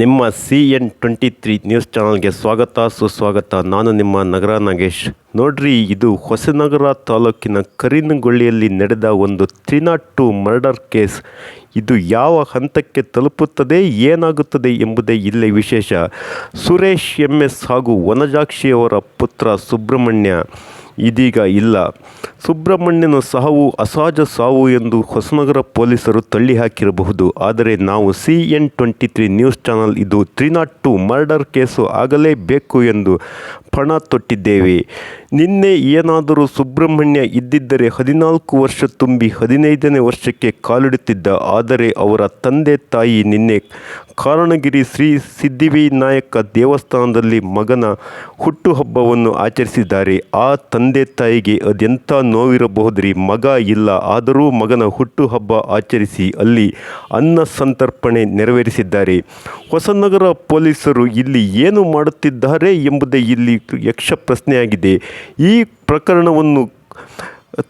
ನಿಮ್ಮ C N twenty three news ಚಾನಲ್ಗೆ ಸ್ವಾಗತ, ಸುಸ್ವಾಗತ. ನಾನು ನಿಮ್ಮ ನಗರ ನಾಗೇಶ್. ನೋಡ್ರಿ, ಇದು ಹೊಸನಗರ ತಾಲೂಕಿನ ಕರಿನಗೊಳ್ಳಿಯಲ್ಲಿ ನಡೆದ ಒಂದು three not two murder case. ಇದು ಯಾವ ಹಂತಕ್ಕೆ ತಲುಪುತ್ತದೆ, ಏನಾಗುತ್ತದೆ ಎಂಬುದೇ ಇಲ್ಲಿ ವಿಶೇಷ. ಸುರೇಶ್ ಎಂ ಎಸ್ ಹಾಗೂ ವನಜಾಕ್ಷಿಯವರ ಪುತ್ರ ಸುಬ್ರಹ್ಮಣ್ಯ. ಇದೀಗ ಇಲ್ಲ. ಸುಬ್ರಹ್ಮಣ್ಯನ ಸಾವು ಅಸಹಜ ಸಾವು ಎಂದು ಹೊಸನಗರ ಪೊಲೀಸರು ತಳ್ಳಿ ಹಾಕಿರಬಹುದು. ಆದರೆ ನಾವು C N twenty three news channel ಇದು three not two murder case ಆಗಲೇಬೇಕು ಎಂದು ಪಣ ತೊಟ್ಟಿದ್ದೇವೆ. ನಿನ್ನೆ ಏನಾದರೂ ಸುಬ್ರಹ್ಮಣ್ಯ ಇದ್ದಿದ್ದರೆ ಹದಿನಾಲ್ಕು ವರ್ಷ ತುಂಬಿ ಹದಿನೈದನೇ ವರ್ಷಕ್ಕೆ ಕಾಲಿಡುತ್ತಿದ್ದ, ಆದರೆ ಅವರ ತಂದೆ ತಾಯಿ ನಿನ್ನೆ ಕಾರಣಗಿರಿ ಶ್ರೀ ಸಿದ್ಧಿವಿನಾಯಕ ದೇವಸ್ಥಾನದಲ್ಲಿ ಮಗನ ಹುಟ್ಟುಹಬ್ಬವನ್ನು ಆಚರಿಸಿದ್ದಾರೆ. ಆ ತಂದೆ ತಾಯಿಗೆ ಅದೆಂಥ ನೋವಿರಬಹುದ್ರಿ? ಮಗ ಇಲ್ಲ, ಆದರೂ ಮಗನ ಹುಟ್ಟುಹಬ್ಬ ಆಚರಿಸಿ ಅಲ್ಲಿ ಅನ್ನ ಸಂತರ್ಪಣೆ ನೆರವೇರಿಸಿದ್ದಾರೆ. ಹೊಸನಗರ ಪೊಲೀಸರು ಇಲ್ಲಿ ಏನು ಮಾಡುತ್ತಿದ್ದಾರೆ ಎಂಬುದೇ ಇಲ್ಲಿ ಯಕ್ಷ ಪ್ರಶ್ನೆಯಾಗಿದೆ ಈ ಪ್ರಕರಣವನ್ನು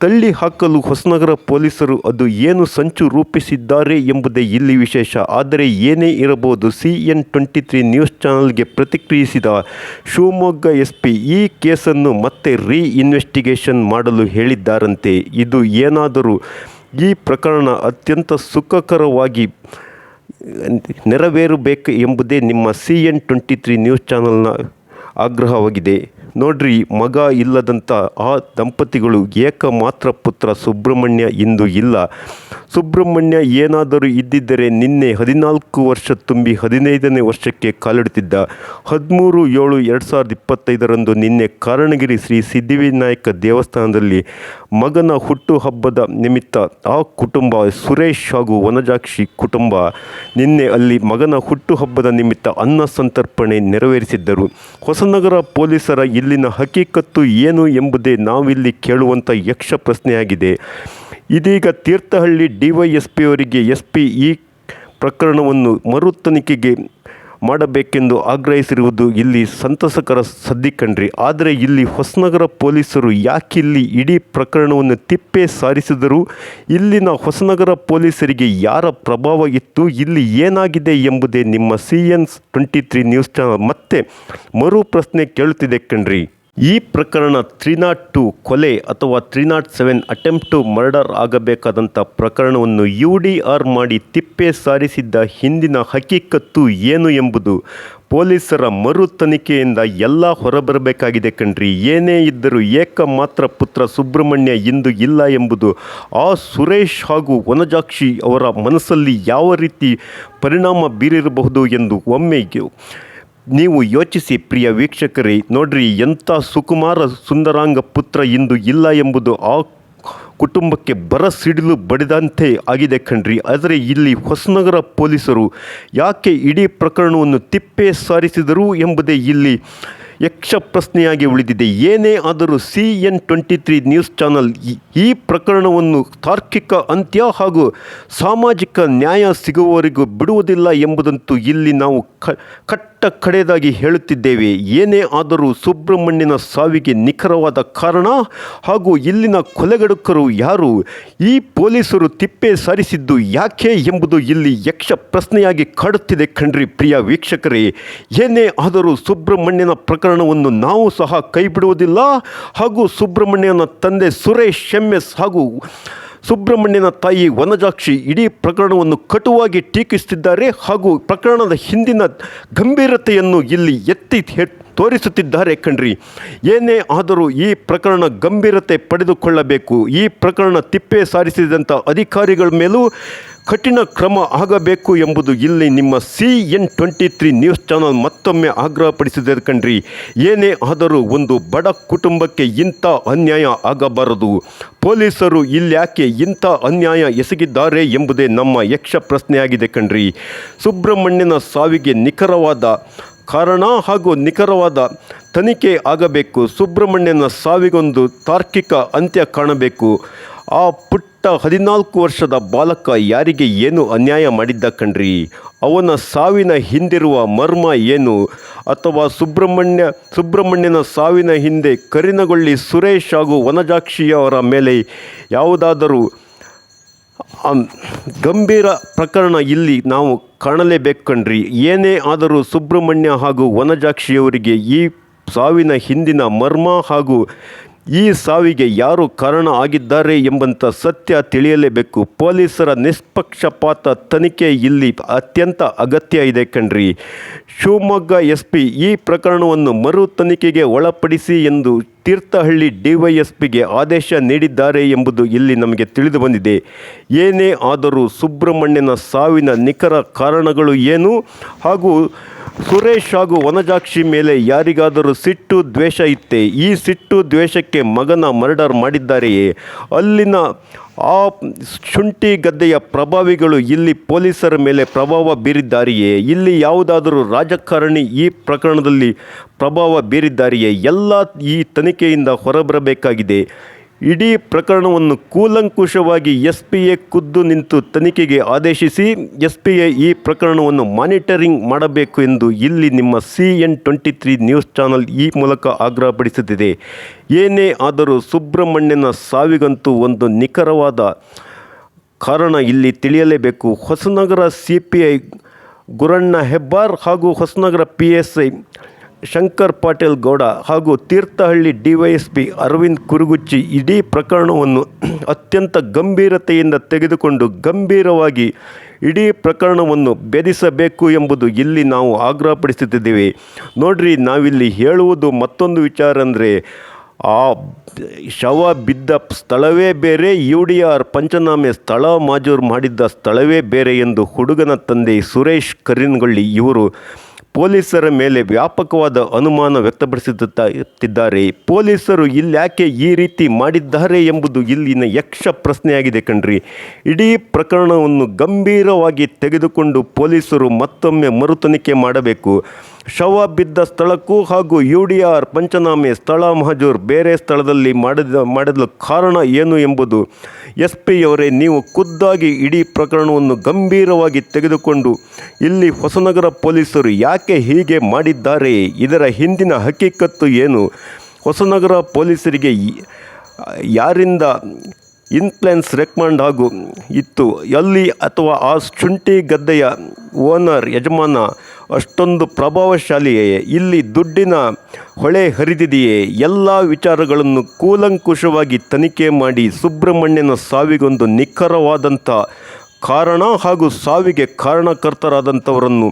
ತಳ್ಳಿ ಹಾಕಲು ಹೊಸನಗರ ಪೊಲೀಸರು ಅದು ಏನು ಸಂಚು ರೂಪಿಸಿದ್ದಾರೆ ಎಂಬುದೇ ಇಲ್ಲಿ ವಿಶೇಷ. ಆದರೆ ಏನೇ ಇರಬಹುದು, C N twenty three news ಚಾನಲ್ಗೆ ಪ್ರತಿಕ್ರಿಯಿಸಿದ ಶಿವಮೊಗ್ಗ ಎಸ್ ಪಿ ಈ ಕೇಸನ್ನು ಮತ್ತೆ ರೀ ಇನ್ವೆಸ್ಟಿಗೇಷನ್ ಮಾಡಲು ಹೇಳಿದ್ದಾರಂತೆ. ಇದು ಏನಾದರೂ ಈ ಪ್ರಕರಣ ಅತ್ಯಂತ ಸುಖಕರವಾಗಿ ನೆರವೇರಬೇಕು ಎಂಬುದೇ ನಿಮ್ಮ C N twenty three news ಚಾನಲ್ನ ಆಗ್ರಹವಾಗಿದೆ. ನೋಡ್ರಿ, ಮಗ ಇಲ್ಲದಂಥ ಆ ದಂಪತಿಗಳು ಏಕಮಾತ್ರ ಪುತ್ರ ಸುಬ್ರಹ್ಮಣ್ಯ ಇಂದು ಇಲ್ಲ. ಸುಬ್ರಹ್ಮಣ್ಯ ಏನಾದರೂ ಇದ್ದಿದ್ದರೆ ನಿನ್ನೆ ಹದಿನಾಲ್ಕು ವರ್ಷ ತುಂಬಿ ಹದಿನೈದನೇ ವರ್ಷಕ್ಕೆ ಕಾಲಿಡುತ್ತಿದ್ದ. ಹದಿಮೂರು ಏಳು ಎರಡು ಸಾವಿರದ ಇಪ್ಪತ್ತೈದರಂದು ನಿನ್ನೆ ಕಾರಣಗಿರಿ ಶ್ರೀ ಸಿದ್ದಿವಿನಾಯಕ ದೇವಸ್ಥಾನದಲ್ಲಿ ಮಗನ ಹುಟ್ಟುಹಬ್ಬದ ನಿಮಿತ್ತ ಆ ಕುಟುಂಬ ಸುರೇಶ್ ಹಾಗೂ ವನಜಾಕ್ಷಿ ಕುಟುಂಬ ನಿನ್ನೆ ಅಲ್ಲಿ ಮಗನ ಹುಟ್ಟುಹಬ್ಬದ ನಿಮಿತ್ತ ಅನ್ನ ಸಂತರ್ಪಣೆ ನೆರವೇರಿಸಿದ್ದರು. ಹೊಸನಗರ ಪೊಲೀಸರ ಇಲ್ಲಿನ ಹಕೀಕತ್ತು ಏನು ಎಂಬುದೇ ನಾವಿಲ್ಲಿ ಕೇಳುವಂಥ ಯಕ್ಷ ಪ್ರಶ್ನೆಯಾಗಿದೆ. ಇದೀಗ ತೀರ್ಥಹಳ್ಳಿ ಡಿವೈಎಸ್ಪಿಯವರಿಗೆ ಎಸ್ ಪಿ ಈ ಪ್ರಕರಣವನ್ನು ಮರು ತನಿಖೆಗೆ ಮಾಡಬೇಕೆಂದು ಆಗ್ರಹಿಸಿರುವುದು ಇಲ್ಲಿ ಸಂತಸಕರ ಸದ್ದಿ ಕಂಡ್ರಿ ಆದರೆ ಇಲ್ಲಿ ಹೊಸನಗರ ಪೊಲೀಸರು ಯಾಕಿಲ್ಲಿ ಇಡೀ ಪ್ರಕರಣವನ್ನು ತಿಪ್ಪೆ ಸಾರಿಸಿದರು? ಇಲ್ಲಿನ ಹೊಸನಗರ ಪೊಲೀಸರಿಗೆ ಯಾರ ಪ್ರಭಾವ ಇತ್ತು? ಇಲ್ಲಿ ಏನಾಗಿದೆ ಎಂಬುದೇ ನಿಮ್ಮ C N twenty three news channel ಮತ್ತೆ ಮರು ಪ್ರಶ್ನೆ ಕೇಳುತ್ತಿದೆ ಕಣ್ರಿ. ಈ ಪ್ರಕರಣ ತ್ರೀ ನಾಟ್ ಟು ಕೊಲೆ ಅಥವಾ three not seven attempt to murder ಆಗಬೇಕಾದಂಥ ಪ್ರಕರಣವನ್ನು ಯು ಡಿ ಆರ್ ಮಾಡಿ ತಿಪ್ಪೆ ಸಾರಿಸಿದ್ದ ಹಿಂದಿನ ಹಕೀಕತ್ತು ಏನು ಎಂಬುದು ಪೊಲೀಸರ ಮರು ತನಿಖೆಯಿಂದ ಎಲ್ಲ ಹೊರಬರಬೇಕಾಗಿದೆ ಕಣ್ರಿ. ಏನೇ ಇದ್ದರೂ ಏಕಮಾತ್ರ ಪುತ್ರ ಸುಬ್ರಹ್ಮಣ್ಯ ಇಂದು ಇಲ್ಲ ಎಂಬುದು ಆ ಸುರೇಶ್ ಹಾಗೂ ವನಜಾಕ್ಷಿ ಅವರ ಮನಸ್ಸಲ್ಲಿ ಯಾವ ರೀತಿ ಪರಿಣಾಮ ಬೀರಿರಬಹುದು ಎಂದು ಒಮ್ಮೆ ನೀವು ಯೋಚಿಸಿ, ಪ್ರಿಯ ವೀಕ್ಷಕರೇ. ನೋಡ್ರಿ, ಎಂಥ ಸುಕುಮಾರ ಸುಂದರಾಂಗ ಪುತ್ರ ಇಂದು ಇಲ್ಲ ಎಂಬುದು ಆ ಕುಟುಂಬಕ್ಕೆ ಬರ ಸಿಡಿಲು ಬಡಿದಂತೆ ಆಗಿದೆ ಕಣ್ರಿ. ಆದರೆ ಇಲ್ಲಿ ಹೊಸನಗರ ಪೊಲೀಸರು ಯಾಕೆ ಇಡೀ ಪ್ರಕರಣವನ್ನು ತಿಪ್ಪೆ ಸಾರಿಸಿದರು ಎಂಬುದೇ ಇಲ್ಲಿ ಯಕ್ಷ ಪ್ರಶ್ನೆಯಾಗಿ ಉಳಿದಿದೆ. ಏನೇ ಆದರೂ C N twenty three news channel ಈ ಪ್ರಕರಣವನ್ನು ತಾರ್ಕಿಕ ಅಂತ್ಯ ಹಾಗೂ ಸಾಮಾಜಿಕ ನ್ಯಾಯ ಸಿಗುವವರೆಗೂ ಬಿಡುವುದಿಲ್ಲ ಎಂಬುದಂತೂ ಇಲ್ಲಿ ನಾವು ಕ ಕಟ್ಟ ಕಡೆಯದಾಗಿ ಹೇಳುತ್ತಿದ್ದೇವೆ, ಏನೇ ಆದರೂ ಸುಬ್ರಹ್ಮಣ್ಯನ ಸಾವಿಗೆ ನಿಖರವಾದ ಕಾರಣ ಹಾಗೂ ಇಲ್ಲಿನ ಕೊಲೆಗಡುಕರು ಯಾರು, ಈ ಪೊಲೀಸರು ತಿಪ್ಪೆ ಸಾರಿಸಿದ್ದು ಯಾಕೆ ಎಂಬುದು ಇಲ್ಲಿ ಯಕ್ಷ ಪ್ರಶ್ನೆಯಾಗಿ ಕಾಡುತ್ತಿದೆ ಕಣ್ರಿ ಪ್ರಿಯ ವೀಕ್ಷಕರೇ. ಏನೇ ಆದರೂ ಸುಬ್ರಹ್ಮಣ್ಯನ ಪ್ರಕರಣವನ್ನು ನಾವು ಸಹ ಕೈಬಿಡುವುದಿಲ್ಲ ಹಾಗೂ ಸುಬ್ರಹ್ಮಣ್ಯನ ತಂದೆ ಸುರೇಶ್ ಎಂ ಎಸ್ ಹಾಗೂ ಸುಬ್ರಹ್ಮಣ್ಯನ ತಾಯಿ ವನಜಾಕ್ಷಿ ಇಡೀ ಪ್ರಕರಣವನ್ನು ಕಟುವಾಗಿ ಟೀಕಿಸುತ್ತಿದ್ದಾರೆ ಹಾಗೂ ಪ್ರಕರಣದ ಹಿಂದಿನ ಗಂಭೀರತೆಯನ್ನು ಇಲ್ಲಿ ಎತ್ತಿ ತೋರಿಸುತ್ತಿದ್ದಾರೆ ಕಣ್ರಿ. ಏನೇ ಆದರೂ ಈ ಪ್ರಕರಣ ಗಂಭೀರತೆ ಪಡೆದುಕೊಳ್ಳಬೇಕು. ಈ ಪ್ರಕರಣ ತಿಪ್ಪೆ ಸಾರಿಸಿದಂಥ ಅಧಿಕಾರಿಗಳ ಮೇಲೂ ಕಠಿಣ ಕ್ರಮ ಆಗಬೇಕು ಎಂಬುದು ಇಲ್ಲಿ ನಿಮ್ಮ C N twenty three news channel ಮತ್ತೊಮ್ಮೆ ಆಗ್ರಹಪಡಿಸಿದೆ ಕಣ್ರಿ. ಏನೇ ಆದರೂ ಒಂದು ಬಡ ಕುಟುಂಬಕ್ಕೆ ಇಂಥ ಅನ್ಯಾಯ ಆಗಬಾರದು. ಪೊಲೀಸರು ಇಲ್ಯಾಕೆ ಇಂಥ ಅನ್ಯಾಯ ಎಸಗಿದ್ದಾರೆ ಎಂಬುದೇ ನಮ್ಮ ಯಕ್ಷ ಪ್ರಶ್ನೆಯಾಗಿದೆ ಕಣ್ರಿ. ಸುಬ್ರಹ್ಮಣ್ಯನ ಸಾವಿಗೆ ನಿಖರವಾದ ಕಾರಣ ಹಾಗೂ ನಿಖರವಾದ ತನಿಖೆ ಆಗಬೇಕು. ಸುಬ್ರಹ್ಮಣ್ಯನ ಸಾವಿಗೊಂದು ತಾರ್ಕಿಕ ಅಂತ್ಯ ಕಾಣಬೇಕು. ಆ ಪುಟ್ಟ ಹದಿನಾಲ್ಕು ವರ್ಷದ ಬಾಲಕ ಯಾರಿಗೆ ಏನು ಅನ್ಯಾಯ ಮಾಡಿದ್ದ ಕಣ್ರಿ? ಅವನ ಸಾವಿನ ಹಿಂದಿರುವ ಮರ್ಮ ಏನು? ಅಥವಾ ಸುಬ್ರಹ್ಮಣ್ಯ, ಸುಬ್ರಹ್ಮಣ್ಯನ ಸಾವಿನ ಹಿಂದೆ ಕರಿನಗೊಳ್ಳಿ ಸುರೇಶ್ ಹಾಗೂ ವನಜಾಕ್ಷಿಯವರ ಮೇಲೆ ಯಾವುದಾದರೂ ಗಂಭೀರ ಪ್ರಕರಣ ಇಲ್ಲಿ ನಾವು ಕಾಣಲೇಬೇಕು ಕಣ್ರಿ ಏನೇ ಆದರೂ ಸುಬ್ರಹ್ಮಣ್ಯ ಹಾಗೂ ವನಜಾಕ್ಷಿಯವರಿಗೆ ಈ ಸಾವಿನ ಹಿಂದಿನ ಮರ್ಮ ಹಾಗೂ ಈ ಸಾವಿಗೆ ಯಾರು ಕಾರಣ ಆಗಿದ್ದಾರೆ ಎಂಬಂಥ ಸತ್ಯ ತಿಳಿಯಲೇಬೇಕು. ಪೊಲೀಸರ ನಿಷ್ಪಕ್ಷಪಾತ ತನಿಖೆ ಇಲ್ಲಿ ಅತ್ಯಂತ ಅಗತ್ಯ ಇದೆ ಕಣ್ರಿ. ಶಿವಮೊಗ್ಗ ಎಸ್ ಪಿ ಈ ಪ್ರಕರಣವನ್ನು ಮರು ತನಿಖೆಗೆ ಒಳಪಡಿಸಿ ಎಂದು ತೀರ್ಥಹಳ್ಳಿ ಡಿವೈಎಸ್ಪಿಗೆ ಆದೇಶ ನೀಡಿದ್ದಾರೆ ಎಂಬುದು ಇಲ್ಲಿ ನಮಗೆ ತಿಳಿದು ಬಂದಿದೆ ಏನೇ ಆದರೂ ಸುಬ್ರಹ್ಮಣ್ಯನ ಸಾವಿನ ನಿಖರ ಕಾರಣಗಳು ಏನು? ಹಾಗೂ ಸುರೇಶ್ ಹಾಗೂ ವನಜಾಕ್ಷಿ ಮೇಲೆ ಯಾರಿಗಾದರೂ ಸಿಟ್ಟು ದ್ವೇಷ ಇತ್ತೆ, ಈ ಸಿಟ್ಟು ದ್ವೇಷಕ್ಕೆ ಮಗನ ಮರ್ಡರ್ ಮಾಡಿದ್ದಾರೆಯೇ? ಅಲ್ಲಿನ ಆ ಶುಂಠಿ ಗದ್ದೆಯ ಪ್ರಭಾವಿಗಳು ಇಲ್ಲಿ ಪೊಲೀಸರ ಮೇಲೆ ಪ್ರಭಾವ ಬೀರಿದ್ದಾರೆಯೇ? ಇಲ್ಲಿ ಯಾವುದಾದರೂ ರಾಜಕಾರಣಿ ಈ ಪ್ರಕರಣದಲ್ಲಿ ಪ್ರಭಾವ ಬೀರಿದ್ದಾರೆಯೇ? ಎಲ್ಲ ಈ ತನಿಖೆಯಿಂದ ಹೊರಬರಬೇಕಾಗಿದೆ. ಇಡೀ ಪ್ರಕರಣವನ್ನು ಕೂಲಂಕುಷವಾಗಿ ಎಸ್ ಪಿ ಎ ಖುದ್ದು ನಿಂತು ತನಿಖೆಗೆ ಆದೇಶಿಸಿ ಎಸ್ ಪಿ ಎ ಈ ಪ್ರಕರಣವನ್ನು ಮಾನಿಟರಿಂಗ್ ಮಾಡಬೇಕು ಎಂದು ಇಲ್ಲಿ ನಿಮ್ಮ C N twenty three news channel ಈ ಮೂಲಕ ಆಗ್ರಹಪಡಿಸುತ್ತಿದೆ ಏನೇ ಆದರೂ ಸುಬ್ರಹ್ಮಣ್ಯನ ಸಾವಿಗಂತೂ ಒಂದು ನಿಖರವಾದ ಕಾರಣ ಇಲ್ಲಿ ತಿಳಿಯಲೇಬೇಕು. Hosanagara C P I Guranna Hebbar ಹಾಗೂ Hosanagara P S I Shankar Patil Gowda ಹಾಗೂ Thirthahalli D Y S P Arvind ಕುರುಗುಚ್ಚಿ ಇಡೀ ಪ್ರಕರಣವನ್ನು ಅತ್ಯಂತ ಗಂಭೀರತೆಯಿಂದ ತೆಗೆದುಕೊಂಡು ಗಂಭೀರವಾಗಿ ಇಡೀ ಪ್ರಕರಣವನ್ನು ಬೆದಿಸಬೇಕು ಎಂಬುದು ಇಲ್ಲಿ ನಾವು ಆಗ್ರಹಪಡಿಸುತ್ತಿದ್ದೇವೆ. ನೋಡ್ರಿ, ನಾವಿಲ್ಲಿ ಹೇಳುವುದು ಮತ್ತೊಂದು ವಿಚಾರ ಅಂದರೆ, ಆ ಶವ ಬಿದ್ದ ಸ್ಥಳವೇ ಬೇರೆ, ಯು ಡಿ ಆರ್ ಪಂಚನಾಮೆ ಸ್ಥಳ ಮಾಜೂರು ಮಾಡಿದ್ದ ಸ್ಥಳವೇ ಬೇರೆ ಎಂದು ಹುಡುಗನ ತಂದೆ ಸುರೇಶ್ ಕರಿನ್ಗೊಳ್ಳಿ ಇವರು ಪೊಲೀಸರ ಮೇಲೆ ವ್ಯಾಪಕವಾದ ಅನುಮಾನ ವ್ಯಕ್ತಪಡಿಸುತ್ತಿದ್ದಾರೆ. ಪೊಲೀಸರು ಇಲ್ಯಾಕೆ ಈ ರೀತಿ ಮಾಡಿದ್ದಾರೆ ಎಂಬುದು ಇಲ್ಲಿನ ಯಕ್ಷ ಪ್ರಶ್ನೆಯಾಗಿದೆ ಕಣ್ರಿ. ಇಡೀ ಪ್ರಕರಣವನ್ನು ಗಂಭೀರವಾಗಿ ತೆಗೆದುಕೊಂಡು ಪೊಲೀಸರು ಮತ್ತೊಮ್ಮೆ ಮರುತನಿಖೆ ಮಾಡಬೇಕು. ಶವ ಬಿದ್ದ ಸ್ಥಳಕ್ಕೂ ಹಾಗೂ ಯು ಡಿ ಆರ್ ಪಂಚನಾಮೆ ಸ್ಥಳ ಮಹಜೂರ್ ಬೇರೆ ಸ್ಥಳದಲ್ಲಿ ಮಾಡಿದ ಮಾಡಿದ ಕಾರಣ ಏನು ಎಂಬುದು ಎಸ್ ಪಿಯವರೇ ನೀವು ಖುದ್ದಾಗಿ ಇಡೀ ಪ್ರಕರಣವನ್ನು ಗಂಭೀರವಾಗಿ ತೆಗೆದುಕೊಂಡು ಇಲ್ಲಿ ಹೊಸನಗರ ಪೊಲೀಸರು ಯಾಕೆ ಹೀಗೆ ಮಾಡಿದ್ದಾರೆ? ಇದರ ಹಿಂದಿನ ಹಕೀಕತ್ತು ಏನು? ಹೊಸನಗರ ಪೊಲೀಸರಿಗೆ ಯಾರಿಂದ ಇನ್ಫ್ಲುಯೆನ್ಸ್ ರೆಕಮಂಡ್ ಹಾಗೂ ಇತ್ತು? ಎಲ್ಲಿ ಅಥವಾ ಆ ಶುಂಠಿ ಗದ್ದೆಯ ಓನರ್, ಯಜಮಾನ ಅಷ್ಟೊಂದು ಪ್ರಭಾವಶಾಲಿಯೇ, ಇಲ್ಲಿ ದುಡ್ಡಿನ ಹೊಳೆ ಹರಿದಿದೆಯೇ, ಎಲ್ಲ ವಿಚಾರಗಳನ್ನು ಕೂಲಂಕುಷವಾಗಿ ತನಿಖೆ ಮಾಡಿ ಸುಬ್ರಹ್ಮಣ್ಯನ ಸಾವಿಗೊಂದು ನಿಖರವಾದಂಥ ಕಾರಣ ಹಾಗೂ ಸಾವಿಗೆ ಕಾರಣಕರ್ತರಾದಂಥವರನ್ನು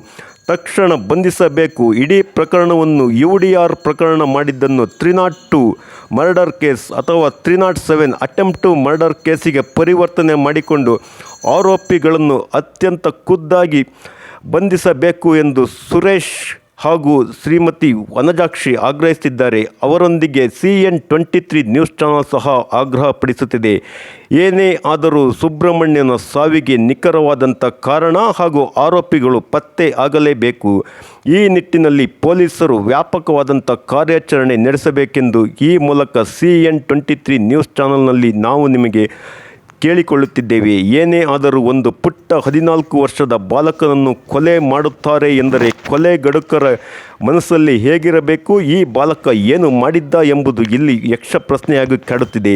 ತಕ್ಷಣ ಬಂಧಿಸಬೇಕು. ಇಡೀ ಪ್ರಕರಣವನ್ನು ಯು ಡಿ ಆರ್ ಪ್ರಕರಣ ಮಾಡಿದ್ದನ್ನು three not two murder case ಅಥವಾ three not seven attempt to murder ಕೇಸಿಗೆ ಪರಿವರ್ತನೆ ಮಾಡಿಕೊಂಡು ಆರೋಪಿಗಳನ್ನು ಅತ್ಯಂತ ಖುದ್ದಾಗಿ ಬಂಧಿಸಬೇಕು ಎಂದು ಸುರೇಶ್ ಹಾಗೂ ಶ್ರೀಮತಿ ವನಜಾಕ್ಷಿ ಆಗ್ರಹಿಸುತ್ತಿದ್ದಾರೆ ಅವರೊಂದಿಗೆ C N twenty three news channel ಸಹ ಆಗ್ರಹಪಡಿಸುತ್ತಿದೆ ಏನೇ ಆದರೂ ಸುಬ್ರಹ್ಮಣ್ಯನ ಸಾವಿಗೆ ನಿಖರವಾದಂಥ ಕಾರಣ ಹಾಗೂ ಆರೋಪಿಗಳು ಪತ್ತೆ ಆಗಲೇಬೇಕು. ಈ ನಿಟ್ಟಿನಲ್ಲಿ ಪೊಲೀಸರು ವ್ಯಾಪಕವಾದಂಥ ಕಾರ್ಯಾಚರಣೆ ನಡೆಸಬೇಕೆಂದು ಈ ಮೂಲಕ C N twenty three news ಚಾನಲ್ನಲ್ಲಿ ನಾವು ನಿಮಗೆ ಕೇಳಿಕೊಳ್ಳುತ್ತಿದ್ದೇವೆ. ಏನೇ ಆದರೂ ಒಂದು ಪುಟ್ಟ ಹದಿನಾಲ್ಕು ವರ್ಷದ ಬಾಲಕನನ್ನು ಕೊಲೆ ಮಾಡುತ್ತಾರೆ ಎಂದರೆ ಕೊಲೆ ಗಡುಕರ ಮನಸ್ಸಲ್ಲಿ ಹೇಗಿರಬೇಕು? ಈ ಬಾಲಕ ಏನು ಮಾಡಿದ್ದ ಎಂಬುದು ಇಲ್ಲಿ ಯಕ್ಷ ಪ್ರಶ್ನೆಯಾಗಿ ಕಾಡುತ್ತಿದೆ.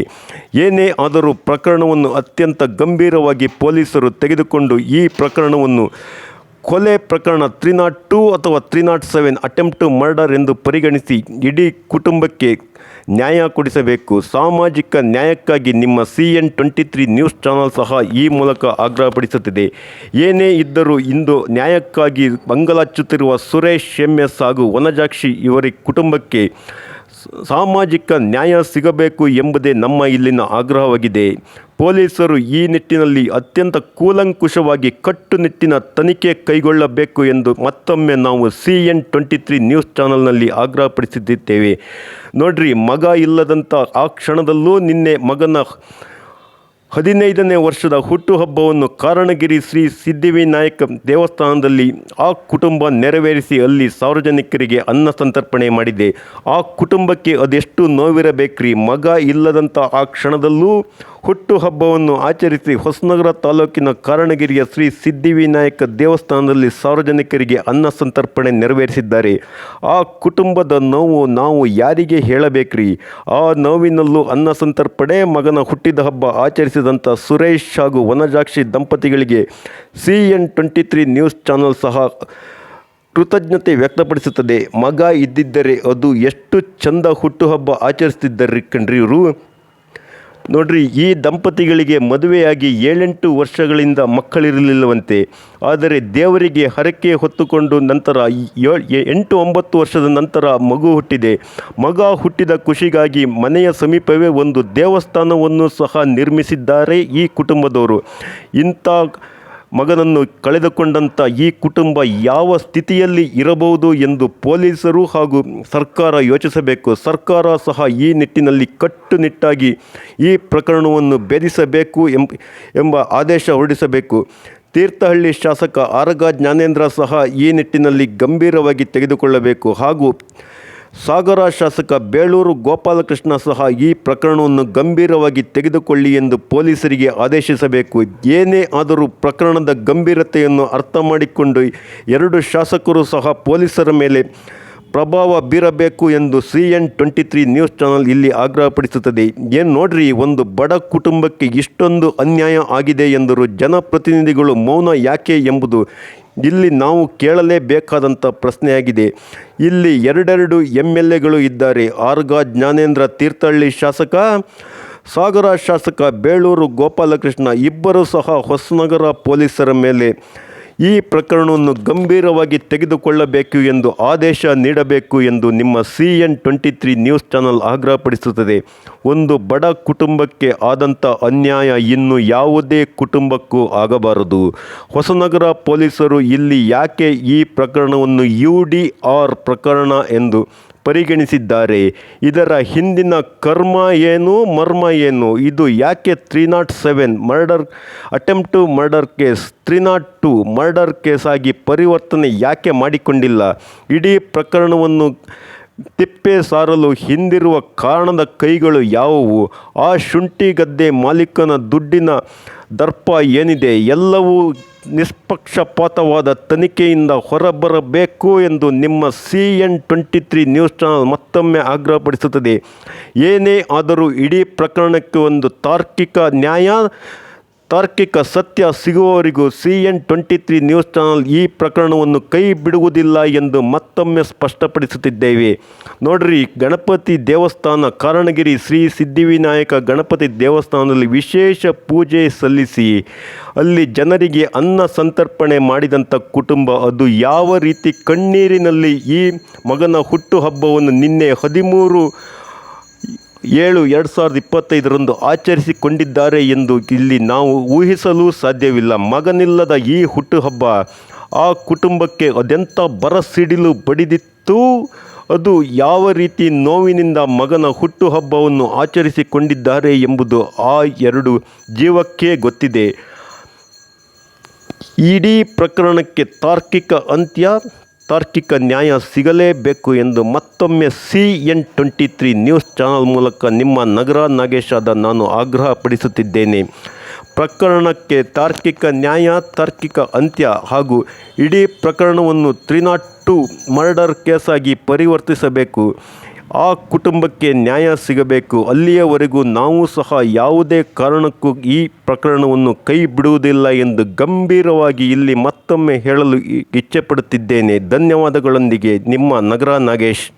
ಏನೇ ಆದರೂ ಪ್ರಕರಣವನ್ನು ಅತ್ಯಂತ ಗಂಭೀರವಾಗಿ ಪೊಲೀಸರು ತೆಗೆದುಕೊಂಡು ಈ ಪ್ರಕರಣವನ್ನು ಕೊಲೆ ಪ್ರಕರಣ ತ್ರೀ ನಾಟ್ ಟೂ ಅಥವಾ three not seven attempt to murder ಎಂದು ಪರಿಗಣಿಸಿ ಇಡೀ ಕುಟುಂಬಕ್ಕೆ ನ್ಯಾಯ ಕೊಡಿಸಬೇಕು. ಸಾಮಾಜಿಕ ನ್ಯಾಯಕ್ಕಾಗಿ ನಿಮ್ಮ C N twenty three news channel ಸಹ ಈ ಮೂಲಕ ಆಗ್ರಹಪಡಿಸುತ್ತಿದೆ. ಏನೇ ಇದ್ದರೂ ಇಂದು ನ್ಯಾಯಕ್ಕಾಗಿ ಬಂಗಲಾಚುತ್ತಿರುವ ಸುರೇಶ್ ಎಂ ಎಸ್ ಹಾಗೂ ವನಜಾಕ್ಷಿ ಇವರ ಕುಟುಂಬಕ್ಕೆ ಸಾಮಾಜಿಕ ನ್ಯಾಯ ಸಿಗಬೇಕು ಎಂಬುದೇ ನಮ್ಮ ಇಲ್ಲಿನ ಆಗ್ರಹವಾಗಿದೆ. ಪೊಲೀಸರು ಈ ನಿಟ್ಟಿನಲ್ಲಿ ಅತ್ಯಂತ ಕೂಲಂಕುಷವಾಗಿ ಕಟ್ಟುನಿಟ್ಟಿನ ತನಿಖೆ ಕೈಗೊಳ್ಳಬೇಕು ಎಂದು ಮತ್ತೊಮ್ಮೆ ನಾವು C N twenty three news ಚಾನಲ್ನಲ್ಲಿ ಆಗ್ರಹಪಡಿಸಿದ್ದೇವೆ. ನೋಡ್ರಿ, ಮಗ ಇಲ್ಲದಂಥ ಆ ಕ್ಷಣದಲ್ಲೂ ನಿನ್ನೆ ಮಗನ ಹದಿನೈದನೇ ವರ್ಷದ ಹುಟ್ಟುಹಬ್ಬವನ್ನು ಕಾರಣಗಿರಿ ಶ್ರೀ ಸಿದ್ದಿವಿನಾಯಕ ದೇವಸ್ಥಾನದಲ್ಲಿ ಆ ಕುಟುಂಬ ನೆರವೇರಿಸಿ ಅಲ್ಲಿ ಸಾರ್ವಜನಿಕರಿಗೆ ಅನ್ನ ಸಂತರ್ಪಣೆ ಮಾಡಿದೆ. ಆ ಕುಟುಂಬಕ್ಕೆ ಅದೆಷ್ಟು ನೋವಿರಬೇಕ್ರಿ? ಮಗ ಇಲ್ಲದಂಥ ಆ ಕ್ಷಣದಲ್ಲೂ ಹುಟ್ಟುಹಬ್ಬವನ್ನು ಆಚರಿಸಿ ಹೊಸನಗರ ತಾಲೂಕಿನ ಕಾರಣಗಿರಿಯ ಶ್ರೀ ಸಿದ್ದಿವಿನಾಯಕ ದೇವಸ್ಥಾನದಲ್ಲಿ ಸಾರ್ವಜನಿಕರಿಗೆ ಅನ್ನ ಸಂತರ್ಪಣೆ ನೆರವೇರಿಸಿದ್ದಾರೆ. ಆ ಕುಟುಂಬದ ನೋವು ನಾವು ಯಾರಿಗೆ ಹೇಳಬೇಕ್ರಿ? ಆ ನೋವಿನಲ್ಲೂ ಅನ್ನ ಸಂತರ್ಪಣೆ, ಮಗನ ಹುಟ್ಟಿದ ಹಬ್ಬ ಆಚರಿಸಿದಂಥ ಸುರೇಶ್ ಹಾಗೂ ವನಜಾಕ್ಷಿ ದಂಪತಿಗಳಿಗೆ C N twenty three news channel ಸಹ ಕೃತಜ್ಞತೆ ವ್ಯಕ್ತಪಡಿಸುತ್ತದೆ. ಮಗ ಇದ್ದಿದ್ದರೆ ಅದು ಎಷ್ಟು ಚಂದ ಹುಟ್ಟುಹಬ್ಬ ಆಚರಿಸ್ತಿದ್ದರಿ ಕಣ್ರಿ ಇವರು ನೋಡ್ರಿ, ಈ ದಂಪತಿಗಳಿಗೆ ಮದುವೆಯಾಗಿ ಏಳೆಂಟು ವರ್ಷಗಳಿಂದ ಮಕ್ಕಳಿರಲಿಲ್ಲವಂತೆ. ಆದರೆ ದೇವರಿಗೆ ಹರಕೆ ಹೊತ್ತುಕೊಂಡು ನಂತರ ಎಂಟು, ಒಂಬತ್ತು ವರ್ಷದ ನಂತರ ಮಗು ಹುಟ್ಟಿದೆ. ಮಗ ಹುಟ್ಟಿದ ಖುಷಿಗಾಗಿ ಮನೆಯ ಸಮೀಪವೇ ಒಂದು ದೇವಸ್ಥಾನವನ್ನು ಸಹ ನಿರ್ಮಿಸಿದ್ದಾರೆ ಈ ಕುಟುಂಬದವರು. ಇಂಥ ಮಗನನ್ನು ಕಳೆದುಕೊಂಡಂಥ ಈ ಕುಟುಂಬ ಯಾವ ಸ್ಥಿತಿಯಲ್ಲಿ ಇರಬಹುದು ಎಂದು ಪೊಲೀಸರು ಹಾಗೂ ಸರ್ಕಾರ ಯೋಚಿಸಬೇಕು. ಸರ್ಕಾರ ಸಹ ಈ ನಿಟ್ಟಿನಲ್ಲಿ ಕಟ್ಟುನಿಟ್ಟಾಗಿ ಈ ಪ್ರಕರಣವನ್ನು ಭೇದಿಸಬೇಕು ಎಂಬ ಎಂಬ ಆದೇಶ ಹೊರಡಿಸಬೇಕು. ತೀರ್ಥಹಳ್ಳಿ ಶಾಸಕ ಆರಗ ಜ್ಞಾನೇಂದ್ರ ಸಹ ಈ ನಿಟ್ಟಿನಲ್ಲಿ ಗಂಭೀರವಾಗಿ ತೆಗೆದುಕೊಳ್ಳಬೇಕು ಹಾಗೂ ಸಾಗರ ಶಾಸಕ ಬೇಳೂರು ಗೋಪಾಲಕೃಷ್ಣ ಸಹ ಈ ಪ್ರಕರಣವನ್ನು ಗಂಭೀರವಾಗಿ ತೆಗೆದುಕೊಳ್ಳಿ ಎಂದು ಪೊಲೀಸರಿಗೆ ಆದೇಶಿಸಬೇಕು. ಏನೇ ಆದರೂ ಪ್ರಕರಣದ ಗಂಭೀರತೆಯನ್ನು ಅರ್ಥ ಮಾಡಿಕೊಂಡು ಎರಡು ಶಾಸಕರು ಸಹ ಪೊಲೀಸರ ಮೇಲೆ ಪ್ರಭಾವ ಬೀರಬೇಕು ಎಂದು C N twenty three news channel ಇಲ್ಲಿ ಆಗ್ರಹಪಡಿಸುತ್ತದೆ. ಏನು ನೋಡ್ರಿ, ಒಂದು ಬಡ ಕುಟುಂಬಕ್ಕೆ ಇಷ್ಟೊಂದು ಅನ್ಯಾಯ ಆಗಿದೆ ಎಂದರು ಜನಪ್ರತಿನಿಧಿಗಳು ಮೌನ ಯಾಕೆ ಎಂಬುದು ಇಲ್ಲಿ ನಾವು ಕೇಳಲೇಬೇಕಾದಂಥ ಪ್ರಶ್ನೆಯಾಗಿದೆ. ಇಲ್ಲಿ ಎರಡೆರಡು ಎಂ ಎಲ್ ಎಗಳು ಇದ್ದಾರೆ. ಆರ್ಗ ಜ್ಞಾನೇಂದ್ರ ತೀರ್ಥಹಳ್ಳಿ ಶಾಸಕ, ಸಾಗರ ಶಾಸಕ, ಬೇಳೂರು ಗೋಪಾಲಕೃಷ್ಣ ಇಬ್ಬರೂ ಸಹ ಹೊಸನಗರ ಪೊಲೀಸರ ಮೇಲೆ ಈ ಪ್ರಕರಣವನ್ನು ಗಂಭೀರವಾಗಿ ತೆಗೆದುಕೊಳ್ಳಬೇಕು ಎಂದು ಆದೇಶ ನೀಡಬೇಕು ಎಂದು ನಿಮ್ಮ C N twenty three news channel ಆಗ್ರಹಪಡಿಸುತ್ತದೆ. ಒಂದು ಬಡ ಕುಟುಂಬಕ್ಕೆ ಆದಂಥ ಅನ್ಯಾಯ ಇನ್ನು ಯಾವುದೇ ಕುಟುಂಬಕ್ಕೂ ಆಗಬಾರದು. ಹೊಸನಗರ ಪೊಲೀಸರು ಇಲ್ಲಿ ಯಾಕೆ ಈ ಪ್ರಕರಣವನ್ನು ಯು ಡಿ ಆರ್ ಪ್ರಕರಣ ಎಂದು ಪರಿಗಣಿಸಿದ್ದಾರೆ. ಇದರ ಹಿಂದಿನ ಕರ್ಮ ಏನು, ಮರ್ಮ ಏನು? ಇದು ಯಾಕೆ three not seven murder, attempt murder case, three not two murder case ಆಗಿ ಪರಿವರ್ತನೆ ಯಾಕೆ ಮಾಡಿಕೊಂಡಿಲ್ಲ? ಇಡೀ ಪ್ರಕರಣವನ್ನು ತಿಪ್ಪೆ ಸಾರಲು ಹಿಂದಿರುವ ಕಾರಣದ ಕೈಗಳು ಯಾವುವು? ಆ ಶುಂಠಿ ಗದ್ದೆ ಮಾಲೀಕನ ದುಡ್ಡಿನ ದರ್ಪ ಏನಿದೆ? ಎಲ್ಲವೂ ನಿಷ್ಪಕ್ಷಪಾತವಾದ ತನಿಖೆಯಿಂದ ಹೊರಬರಬೇಕು ಎಂದು ನಿಮ್ಮ C N twenty three news channel ಮತ್ತೊಮ್ಮೆ ಆಗ್ರಹಪಡಿಸುತ್ತದೆ. ಏನೇ ಆದರೂ ಇಡೀ ಪ್ರಕರಣಕ್ಕೆ ಒಂದು ತಾರ್ಕಿಕ ನ್ಯಾಯ ತಾರ್ಕಿಕ ಸತ್ಯ ಸಿಗುವವರಿಗೂ C N twenty three news channel ಈ ಪ್ರಕರಣವನ್ನು ಕೈ ಬಿಡುವುದಿಲ್ಲ ಎಂದು ಮತ್ತೊಮ್ಮೆ ಸ್ಪಷ್ಟಪಡಿಸುತ್ತಿದ್ದೇವೆ. ನೋಡ್ರಿ, ಗಣಪತಿ ದೇವಸ್ಥಾನ ಕಾರಣಗಿರಿ ಶ್ರೀ ಸಿದ್ಧಿವಿನಾಯಕ ಗಣಪತಿ ದೇವಸ್ಥಾನದಲ್ಲಿ ವಿಶೇಷ ಪೂಜೆ ಸಲ್ಲಿಸಿ, ಅಲ್ಲಿ ಜನರಿಗೆ ಅನ್ನ ಸಂತರ್ಪಣೆ ಮಾಡಿದಂಥ ಕುಟುಂಬ, ಅದು ಯಾವ ರೀತಿ ಕಣ್ಣೀರಿನಲ್ಲಿ ಈ ಮಗನ ಹುಟ್ಟುಹಬ್ಬವನ್ನು ನಿನ್ನೆ ಹದಿಮೂರು ಏಳು ಎರಡು ಸಾವಿರದ ಇಪ್ಪತ್ತೈದರಂದು ಆಚರಿಸಿಕೊಂಡಿದ್ದಾರೆ ಎಂದು ಇಲ್ಲಿ ನಾವು ಊಹಿಸಲು ಸಾಧ್ಯವಿಲ್ಲ. ಮಗನಿಲ್ಲದ ಈ ಹುಟ್ಟುಹಬ್ಬ ಆ ಕುಟುಂಬಕ್ಕೆ ಅದೆಂಥ ಬರಸಿಡಿಲು ಬಡಿದಿತ್ತು? ಅದು ಯಾವ ರೀತಿ ನೋವಿನಿಂದ ಮಗನ ಹುಟ್ಟುಹಬ್ಬವನ್ನು ಆಚರಿಸಿಕೊಂಡಿದ್ದಾರೆ ಎಂಬುದು ಆ ಎರಡು ಜೀವಕ್ಕೆ ಗೊತ್ತಿದೆ. ಇಡೀ ಪ್ರಕರಣಕ್ಕೆ ತಾರ್ಕಿಕ ಅಂತ್ಯ. ತಾರ್ಕಿಕ ನ್ಯಾಯ ಸಿಗಲೇಬೇಕು ಎಂದು ಮತ್ತೊಮ್ಮೆ C N twenty three news channel ಮೂಲಕ ನಿಮ್ಮ ನಗರ ನಾಗೇಶಾದ ನಾನು ಆಗ್ರಹಪಡಿಸುತ್ತಿದ್ದೇನೆ ಪ್ರಕರಣಕ್ಕೆ ತಾರ್ಕಿಕ ನ್ಯಾಯ, ತಾರ್ಕಿಕ ಅಂತ್ಯ ಹಾಗೂ ಇಡೀ ಪ್ರಕರಣವನ್ನು ತ್ರಿನಾಟ್ ಟು ಮರ್ಡರ್ ಕೇಸಾಗಿ ಪರಿವರ್ತಿಸಬೇಕು. ಆ ಕುಟುಂಬಕ್ಕೆ ನ್ಯಾಯ ಸಿಗಬೇಕು. ಅಲ್ಲಿಯವರೆಗೂ ನಾವು ಸಹ ಯಾವುದೇ ಕಾರಣಕ್ಕೂ ಈ ಪ್ರಕರಣವನ್ನು ಕೈ ಬಿಡುವುದಿಲ್ಲ ಎಂದು ಗಂಭೀರವಾಗಿ ಇಲ್ಲಿ ಮತ್ತೊಮ್ಮೆ ಹೇಳಲು ಇಚ್ಛೆಪಡುತ್ತಿದ್ದೇನೆ. ಧನ್ಯವಾದಗಳೊಂದಿಗೆ ನಿಮ್ಮ ನಗರ ನಾಗೇಶ್.